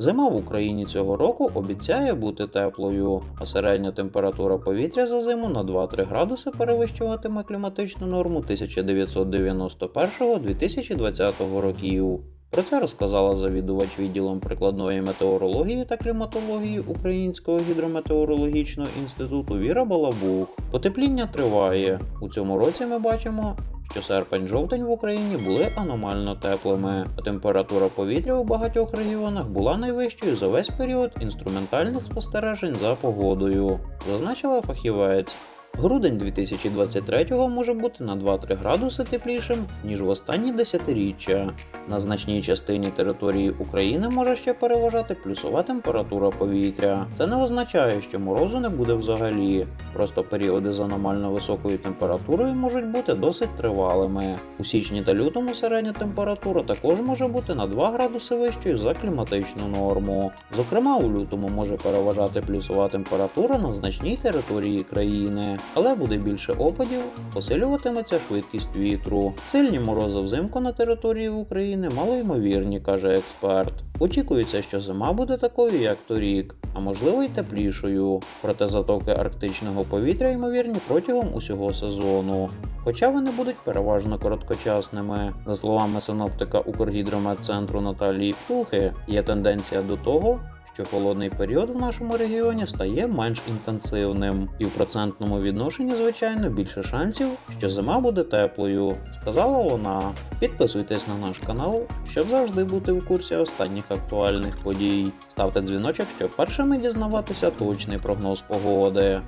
Зима в Україні цього року обіцяє бути теплою, а середня температура повітря за зиму на 2-3 градуси перевищуватиме кліматичну норму 1991-2020 років. Про це розказала завідувач відділом прикладної метеорології та кліматології Українського гідрометеорологічного інституту Віра Балабух. Потепління триває. У цьому році ми бачимо, що серпень-жовтень в Україні були аномально теплими, а температура повітря у багатьох регіонах була найвищою за весь період інструментальних спостережень за погодою, зазначила фахівець. Грудень 2023 може бути на 2-3 градуси теплішим, ніж в останні десятиріччя. На значній частині території України може ще переважати плюсова температура повітря. Це не означає, що морозу не буде взагалі. Просто періоди з аномально високою температурою можуть бути досить тривалими. У січні та лютому середня температура також може бути на 2 градуси вищою за кліматичну норму. Зокрема, у лютому може переважати плюсова температура на значній території країни, але буде більше опадів, посилюватиметься швидкість вітру. Сильні морози взимку на території України малоймовірні, каже експерт. Очікується, що зима буде такою, як торік, а можливо й теплішою. Проте затоки арктичного повітря ймовірні протягом усього сезону. Хоча вони будуть переважно короткочасними. За словами синоптика Укргідрометцентру Наталії Птухи, є тенденція до того, що холодний період в нашому регіоні стає менш інтенсивним, і в процентному відношенні, звичайно, більше шансів, що зима буде теплою, сказала вона. Підписуйтесь на наш канал, щоб завжди бути в курсі останніх актуальних подій. Ставте дзвіночок, щоб першими дізнаватися точний прогноз погоди.